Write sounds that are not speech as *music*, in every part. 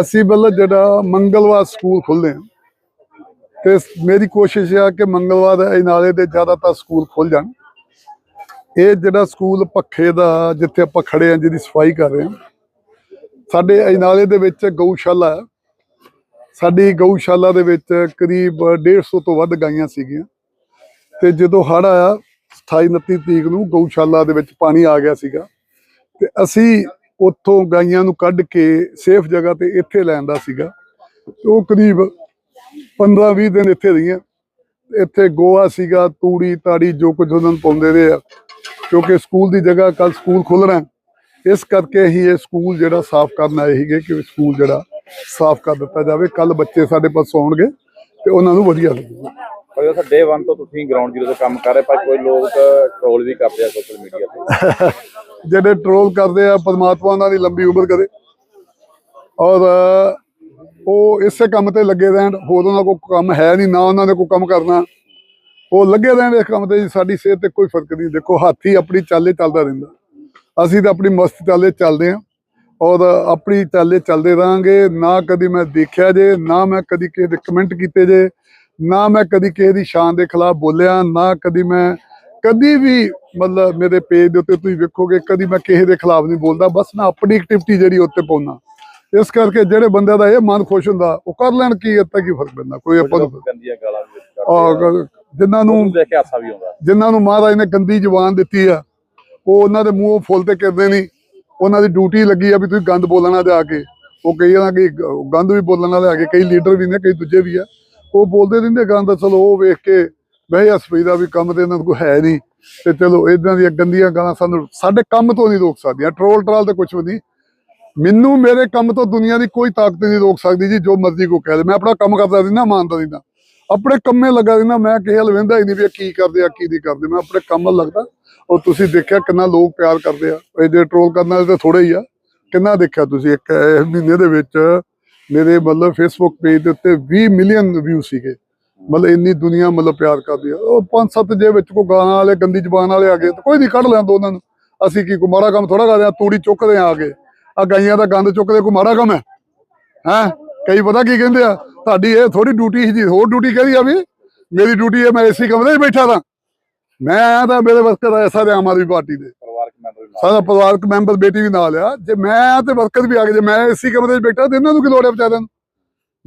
ਅਸੀਂ ਮਤਲਬ ਜਿਹੜਾ ਮੰਗਲਵਾਰ ਸਕੂਲ ਖੁੱਲ੍ਹਦੇ ਆ। ਤੇ ਮੇਰੀ ਕੋਸ਼ਿਸ਼ ਆ ਕਿ ਮੰਗਲਵਾਰ ਇਹ ਨਾਲੇ ਦੇ ਜ਼ਿਆਦਾਤਰ ਸਕੂਲ ਖੁੱਲ ਜਾਣ। ਇਹ ਜਿਹੜਾ ਸਕੂਲ ਪੱਖੇ ਦਾ, ਜਿੱਥੇ ਆਪਾਂ ਖੜੇ ਆ, ਜਿਹਦੀ ਸਫ਼ਾਈ ਕਰ ਰਹੇ ਆ। ਸਾਡੇ ਇਹ ਦੇ ਵਿੱਚ ਗਊਸ਼ਾਲਾ ਹੈ ਸਾਡੀ ਗਊਸ਼ਾਲਾ ਦੇ ਵਿੱਚ ਕਰੀਬ 150 ਤੋਂ ਵੱਧ ਗਾਈਆਂ ਸੀਗੀਆਂ। ਤੇ ਜਦੋਂ ਹੜ੍ਹ ਆਇਆ 28 29 ਤਰੀਕ ਨੂੰ ਗਊਸ਼ਾਲਾ ਦੇ ਵਿੱਚ ਪਾਣੀ ਆ ਗਿਆ ਸੀਗਾ। ਤੇ ਅਸੀਂ ਉੱਥੋਂ ਗਾਈਆਂ ਨੂੰ ਕੱਢ ਕੇ ਸੇਫ ਜਗ੍ਹਾ ਤੇ ਇੱਥੇ ਲੈਂਦਾ ਸੀਗਾ। ਉਹ ਕਰੀਬ 15 20 ਦਿਨ ਇੱਥੇ ਰਹੀਆਂ। ਇੱਥੇ ਗੋਆ ਸੀਗਾ ਤੂੜੀ ਤਾੜੀ ਜੋ ਕੁਝ ਉਹਨਾਂ ਨੂੰ ਪਾਉਂਦੇ ਰਹੇ ਆ। ਕਿਉਂਕਿ ਸਕੂਲ ਦੀ ਜਗ੍ਹਾ ਕੱਲ ਸਕੂਲ ਖੁੱਲਣਾ ਇਸ ਕਰਕੇ ਹੀ ਇਹ ਸਕੂਲ ਜਿਹੜਾ ਸਾਫ਼ ਕਰਨ ਆਏ ਸੀਗੇ ਕਿ ਸਕੂਲ ਜਿਹੜਾ ਸਾਫ਼ ਕਰ ਦਿੱਤਾ ਜਾਵੇ। ਕੱਲ ਬੱਚੇ ਸਾਡੇ ਪਾਸ ਆਉਣਗੇ ਤੇ ਉਹਨਾਂ ਨੂੰ ਵਧੀਆ ਲੱਗੂਗਾ ਪਰ ਇਹ ਡੇ 1 ਤੋਂ ਤੁਸੀਂ ਗਰਾਊਂਡ ਜ਼ੀਰੋ ਤੇ ਕੰਮ ਕਰ ਰਹੇ ਪਰ ਕੋਈ ਲੋਕ ਟ੍ਰੋਲ ਵੀ ਕਰਦੇ ਆ ਸੋਸ਼ਲ ਮੀਡੀਆ ਤੇ। *laughs* ਜਿਹੜੇ ਟਰੋਲ ਕਰਦੇ ਆ, ਪਰਮਾਤਮਾ ਉਹਨਾਂ ਦੀ ਲੰਬੀ ਉਮਰ ਕਰੇ। ਔਰ ਉਹ ਇਸੇ ਕੰਮ ਤੇ ਲੱਗੇ ਰਹਿਣ, ਹੋਰ ਉਹਨਾਂ ਕੋਲ ਕੰਮ ਹੈ ਨਹੀਂ, ਨਾ ਉਹਨਾਂ ਨੇ ਕੋਈ ਕੰਮ ਕਰਨਾ। ਉਹ ਲੱਗੇ ਰਹਿਣ ਇਸ ਕੰਮ ਤੇ ਸਾਡੀ ਸਿਹਤ ਤੇ ਕੋਈ ਫ਼ਰਕ ਨਹੀਂ। ਦੇਖੋ, ਹਾਥੀ ਆਪਣੀ ਚਾਲੇ ਚੱਲਦਾ ਰਹਿੰਦਾ। ਅਸੀਂ ਤਾਂ ਆਪਣੀ ਮਸਤ ਚਾਲੇ ਚੱਲਦੇ ਹਾਂ। ਔਰ ਆਪਣੀ ਚਾਲੇ ਚੱਲਦੇ ਰਹਾਂਗੇ। ਨਾ ਕਦੀ ਮੈਂ ਦੇਖਿਆ ਜੇ, ਨਾ ਮੈਂ ਕਦੀ ਕਿਸੇ ਦੇ ਕਮੈਂਟ ਕੀਤੇ ਜੇ, ਨਾ ਮੈਂ ਕਦੀ ਕਿਸੇ ਦੀ ਸ਼ਾਨ ਦੇ ਖਿਲਾਫ ਬੋਲਿਆ, ਨਾ ਕਦੀ ਮੈਂ ਕਦੀ ਵੀ ਮਤਲਬ ਮੇਰੇ ਪੇਜ ਦੇ ਉੱਤੇ ਤੁਸੀਂ ਵੇਖੋਗੇ ਕਦੀ ਮੈਂ ਕਿਸੇ ਦੇ ਖਿਲਾਫ ਨਹੀਂ ਬੋਲਦਾ ਬਸ ਮੈਂ ਆਪਣੀ ਐਕਟੀਵਿਟੀ ਜਿਹੜੀ ਉੱਤੇ ਪਾਉਣਾ ਇਸ ਕਰਕੇ ਜਿਹੜੇ ਬੰਦੇ ਦਾ ਇਹ ਮਨ ਖੁਸ਼ ਹੁੰਦਾ ਉਹ ਕਰ ਲੈਣ ਕੀ ਇੱਥੇ ਕੀ ਫ਼ਰਕ ਪੈਂਦਾ ਕੋਈ ਆਪਾਂ ਨੂੰ ਗਾਲਾਂ ਆ ਜਿਨ੍ਹਾਂ ਨੂੰ ਜਿਨ੍ਹਾਂ ਨੂੰ ਮਹਾਰਾਜ ਨੇ ਗੰਦੀ ਜ਼ੁਬਾਨ ਦਿੱਤੀ ਆ ਉਹ ਉਹਨਾਂ ਦੇ ਮੂੰਹੋਂ ਫੁੱਲ ਤੇ ਕਰਦੇ ਨਹੀਂ। ਉਹਨਾਂ ਦੀ ਡਿਊਟੀ ਲੱਗੀ ਆ ਵੀ ਤੁਸੀਂ ਗੰਦ ਬੋਲਣਾ ਜਾ ਕੇ। ਉਹ ਕਈ ਨਾ ਕਿ ਗੰਦ ਵੀ ਬੋਲਣ ਵਾਲੇ ਆ ਕੇ ਕਈ ਲੀਡਰ ਵੀ ਨੇ ਕਈ ਦੂਜੇ ਵੀ ਆ। ਉਹ ਬੋਲਦੇ ਰਹਿੰਦੇ ਗੰਦ ਚਲੋ ਉਹ ਵੇਖ ਕੇ ਬਹਿ ਹਸਪੀ ਦਾ ਵੀ ਕੰਮ ਤੇ ਇਹਨਾਂ ਕੋਲ ਹੈ ਨਹੀਂ। ਤੇ ਚਲੋ ਇਦਾਂ ਦੀਆਂ ਗੰਦੀਆਂ ਗਾਲਾਂ ਸਾਨੂੰ ਸਾਡੇ ਕੰਮ ਤੋਂ ਨਹੀਂ ਰੋਕ ਸਕਦੀਆਂ। ਟਰੋਲ ਟਰਾਲ ਤੇ ਕੁਝ ਵੀ ਨਹੀਂ। ਮੈਨੂੰ ਮੇਰੇ ਕੰਮ ਤੋਂ ਦੁਨੀਆ ਦੀ ਕੋਈ ਤਾਕਤ ਨਹੀਂ ਰੋਕ ਸਕਦੀ ਜੀ, ਜੋ ਮਰਜ਼ੀ ਕੋ ਕਹਿ ਦੇ ਮੈਂ ਆਪਣਾ ਕੰਮ ਕਰਦਾ ਰਹਿੰਦਾ, ਇਮਾਨਦਾਰੀ ਰਹਿੰਦਾ ਆਪਣੇ ਕੰਮੇ ਲੱਗਾ ਰਹਿੰਦਾ, ਮੈਂ ਕਿਸੇ ਹਲ ਵੇਂਦਾ ਹੀ ਨਹੀਂ ਵੀ ਕੀ ਕਰਦੇ ਆ, ਕੀ ਨਹੀਂ ਕਰਦੇ। ਮੈਂ ਆਪਣੇ ਕੰਮ ਲੱਗਦਾ। ਉਹ ਤੁਸੀਂ ਦੇਖਿਆ ਕਿੰਨਾ ਲੋਕ ਪਿਆਰ ਕਰਦੇ ਆ। ਇਹ ਜੇ ਟਰੋਲ ਕਰਨ ਵਾਲੇ ਤਾਂ ਥੋੜੇ ਹੀ ਆ। ਕਿੰਨਾ ਦੇਖਿਆ ਤੁਸੀਂ? ਇੱਕ ਇਸ ਮਹੀਨੇ ਦੇ ਵਿੱਚ ਮੇਰੇ ਮਤਲਬ ਫੇਸਬੁੱਕ ਪੇਜ ਦੇ ਉੱਤੇ 20 ਮਿਲੀਅਨ ਵਿਊ ਸੀਗੇ। ਮਤਲਬ ਇੰਨੀ ਦੁਨੀਆ ਮਤਲਬ ਪਿਆਰ ਕਰਦੀ ਆ। ਉਹ ਪੰਜ ਸੱਤ ਜੇ ਵਿੱਚ ਕੋ ਗਾਣਾ ਵਾਲੇ ਗੰਦੀ ਜ਼ਬਾਨ ਵਾਲੇ ਆ ਗਏ ਤਾਂ ਕੋਈ ਨਹੀਂ ਕੱਢ ਲੈਂਦਾ ਉਹਨਾਂ ਨੂੰ। ਅਸੀਂ ਕੀ ਕੋ ਮਾੜਾ ਕੰਮ ਥੋੜਾ ਕਰਦੇ ਆ? ਤੂੜੀ ਚੁੱਕਦੇ ਆ ਕੇ ਆ ਗਾਈਆਂ ਦਾ ਗੰਦ ਚੁੱਕਦੇ ਕੋ ਮਾੜਾ ਕੰਮ ਹੈ? ਹੈਂ? ਕਈ ਪਤਾ ਕੀ ਕਹਿੰਦੇ ਆ? ਤੁਹਾਡੀ ਇਹ ਥੋੜੀ ਡਿਊਟੀ ਸੀ ਜੀ। ਹੋਰ ਡਿਊਟੀ ਕਹਦੀ ਆ ਵੀ? ਮੇਰੀ ਡਿਊਟੀ ਹੈ ਮੈਂ ਏਸੀ ਕਮਰੇ 'ਚ ਬੈਠਾ ਤਾਂ। ਮੈਂ ਆਇਆ ਤਾਂ ਮੇਰੇ ਵਰਕਰ ਐਸਾ ਦੇ ਆਮ ਆਦਮੀ ਪਾਰਟੀ ਦੇ। ਪਰਿਵਾਰਕ ਮੈਂਬਰ ਵੀ ਨਾਲ। ਸਾਰਾ ਪਰਿਵਾਰਕ ਮੈਂਬਰ ਬੇਟੀ ਵੀ ਨਾਲ ਆ। ਜੇ ਮੈਂ ਆਇਆ ਤੇ ਵਰਕਰ ਵੀ ਆ ਗਏ ਜੇ ਮੈਂ ਏਸੀ ਕਮਰੇ 'ਚ ਬੈਠਾ ਤੇ ਇਹਨਾਂ ਨੂੰ ਕੀ ਲੋੜ ਹੈ ਵਿਚਾਰਿਆਂ ਨੂੰ?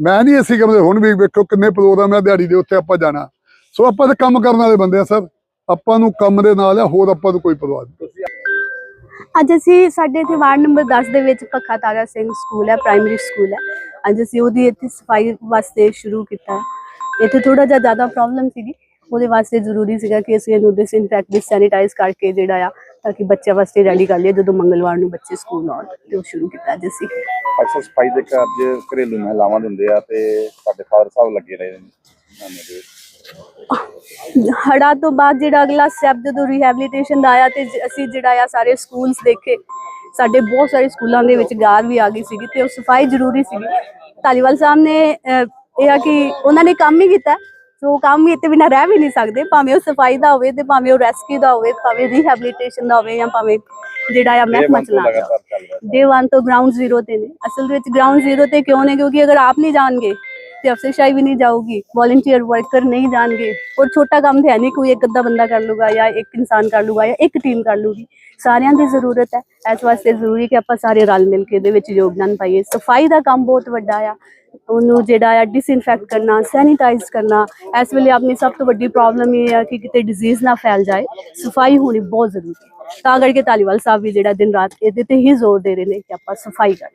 ਮੈਂ ਨਹੀਂ ਏਸੀ ਕਮਰੇ ਹੁਣ ਵੀ ਵੇਖੋ ਕਿੰਨੇ ਪ੍ਰੋਗਰਾਮ ਆ ਦਿਹਾੜੀ ਦੇ ਉੱਤੇ ਆਪਾਂ ਜਾਣਾ। ਸੋ ਆਪਾਂ ਤਾਂ ਕੰਮ ਕਰਨ ਵਾਲੇ ਬੰਦੇ ਆ ਸਰ। ਆਪਾਂ ਨੂੰ ਕੰਮ ਦੇ ਨਾਲ ਆ, ਹੋਰ ਆਪਾਂ ਨੂੰ ਕੋਈ ਪਰਵਾਹ ਨਹੀਂ। ਅੱਜ ਅਸੀਂ ਸਾਡੇ ਇੱਥੇ ਵਾਰਡ ਨੰਬਰ 10 ਦੇ ਵਿੱਚ ਪੱਖਾ ਤਾਰਾ ਸਿੰਘ ਸਕੂਲ ਹੈ ਪ੍ਰਾਇਮਰੀ ਸਕੂਲ ਹੈ। ਅੱਜ ਅਸੀਂ ਉਹਦੀ ਇੱਥੇ ਸਫ਼ਾਈ ਵਾਸਤੇ ਸ਼ੁਰੂ ਕੀਤਾ ਇੱਥੇ ਥੋੜਾ ਜਿਹਾ ਜ਼ਿਆਦਾ ਪ੍ਰੋਬਲਮ ਸੀਗੀ। ਉਹਦੇ ਵਾਸਤੇ ਜ਼ਰੂਰੀ ਸੀਗਾ ਕਿ ਅਸੀਂ ਇਹਨੂੰ ਡਿਸਇਨਫੈਕਟ ਡਿਸੈਨੀਟਾਈਜ਼ ਕਰਕੇ ਜਿਹੜਾ ਆ, ਤਾਂ ਕਿ ਬੱਚਿਆਂ ਵਾਸਤੇ ਰੈਡੀ ਕਰ ਲਈਏ, ਜਦੋਂ ਮੰਗਲਵਾਰ ਨੂੰ ਬੱਚੇ ਸਕੂਲ ਆਉਣ, ਤੇ ਉਹ ਸ਼ੁਰੂ ਕੀਤਾ ਅੱਜ ਅਸੀਂ। ਅਕਸਰ ਸਫ਼ਾਈ ਦੇ ਕਾਰਜ ਘਰੇਲੂ ਮਹਿਲਾਵਾਂ ਦੇ ਹੁੰਦੇ ਆ ਤੇ ਸਾਡੇ ਫਾਦਰ ਸਾਹਿਬ ਲੱਗੇ ਰਹੇ ਨੇ। ਨਾਮੇ ਦੇ ਹੜਾ ਤੋਂ ਬਾਅਦ ਜਿਹੜਾ ਅਗਲਾ ਸਟੈਪ ਜਦੋਂ ਰਿਹੈਬਿਲਿਟੇਸ਼ਨ ਦਾ ਆਇਆ ਤੇ ਜ- ਅਸੀਂ ਜਿਹੜਾ ਆ ਸਾਰੇ ਸਕੂਲਸ ਦੇਖੇ ਸਾਡੇ ਬਹੁਤ ਸਾਰੇ ਸਕੂਲਾਂ ਦੇ ਵਿੱਚ ਗਾਰ ਵੀ ਆ ਗਈ ਸੀਗੀ ਤੇ ਉਹ ਸਫ਼ਾਈ ਜ਼ਰੂਰੀ ਸੀਗੀ ਧਾਲੀਵਾਲ ਸਾਹਿਬ ਨੇ ਅਹ, ਇਹ ਆ ਕਿ ਉਹਨਾਂ ਨੇ ਕੰਮ ਹੀ ਕੀਤਾ। ਸੋ ਕੰਮ ਹੀ ਇੱਥੇ ਬਿਨਾਂ ਰਹਿ ਵੀ ਨਹੀਂ ਸਕਦੇ ਭਾਵੇਂ ਉਹ ਸਫ਼ਾਈ ਦਾ ਹੋਵੇ ਤੇ ਭਾਵੇਂ ਉਹ ਰੈਸਕਿਊ ਦਾ ਹੋਵੇ ਭਾਵੇਂ ਰਿਹੈਬਿਲਿਟੇਸ਼ਨ ਦਾ ਹੋਵੇ ਜਾਂ ਭਾਵੇਂ ਜਿਹੜਾ ਆ ਇਹ ਮਹਿਕਮਾ ਬੰਦ ਤੋਂ ਚਲਾਉਣਾ ਲਗਾਤਾਰ ਚੱਲ ਰਿਹਾ ਡੇ 1 ਤੋਂ ਗਰਾਊਂਡ ਜ਼ੀਰੋ ਤੇ ਨੇ। ਅਸਲ ਦੇ ਵਿੱਚ ਗਰਾਊਂਡ ਜ਼ੀਰੋ ਤੇ ਕਿਉਂ ਨੇ? ਕਿਉਂਕਿ ਅਗਰ ਆਪ ਨਹੀਂ ਜਾਣਗੇ ਤੇ ਅਫਸਰਸ਼ਾਹੀ ਵੀ ਨਹੀਂ ਜਾਊਗੀ ਵॉलंटियर वर्कर नहीं जाएंगे और छोटा काम तो है नहीं कोई एक अद्धा बंदा कर लूगा या एक इंसान ਲੂਗਾ ਜਾਂ ਇੱਕ ਟੀਮ ਕਰ ਲੂਗੀ। ਸਾਰਿਆਂ ਦੀ ਜ਼ਰੂਰਤ ਹੈ। ਇਸ ਵਾਸਤੇ ਜ਼ਰੂਰੀ ਕਿ ਆਪਾਂ ਸਾਰੇ ਰਲ ਮਿਲ ਕੇ ਇਹਦੇ ਵਿੱਚ ਯੋਗਦਾਨ ਪਾਈਏ। ਸਫ਼ਾਈ ਦਾ ਕੰਮ ਬਹੁਤ ਵੱਡਾ ਆ। ਉਹਨੂੰ ਜਿਹੜਾ ਆ ਡਿਸਇਨਫੈਕਟ ਕਰਨਾ ਸੈਨੀਟਾਈਜ਼ ਕਰਨਾ, ਇਸ ਵੇਲੇ ਆਪਣੀ ਸਭ ਤੋਂ ਵੱਡੀ ਪ੍ਰੋਬਲਮ ਇਹ ਆ ਕਿ ਕਿਤੇ ਡਿਜ਼ੀਜ਼ ਨਾ ਫੈਲ ਜਾਏ। ਸਫ਼ਾਈ ਹੋਣੀ ਬਹੁਤ ਜ਼ਰੂਰੀ ਹੈ। ਤਾਂ ਕਰਕੇ ਤਾਲੀਵਾਲ ਸਾਹਿਬ ਵੀ ਜਿਹੜਾ ਦਿਨ ਰਾਤ ਇਹਦੇ ਤੇ ਹੀ ਜ਼ੋਰ ਦੇ ਰਹੇ ਨੇ ਕਿ ਆਪਾਂ ਸਫ਼ਾਈ ਕਰ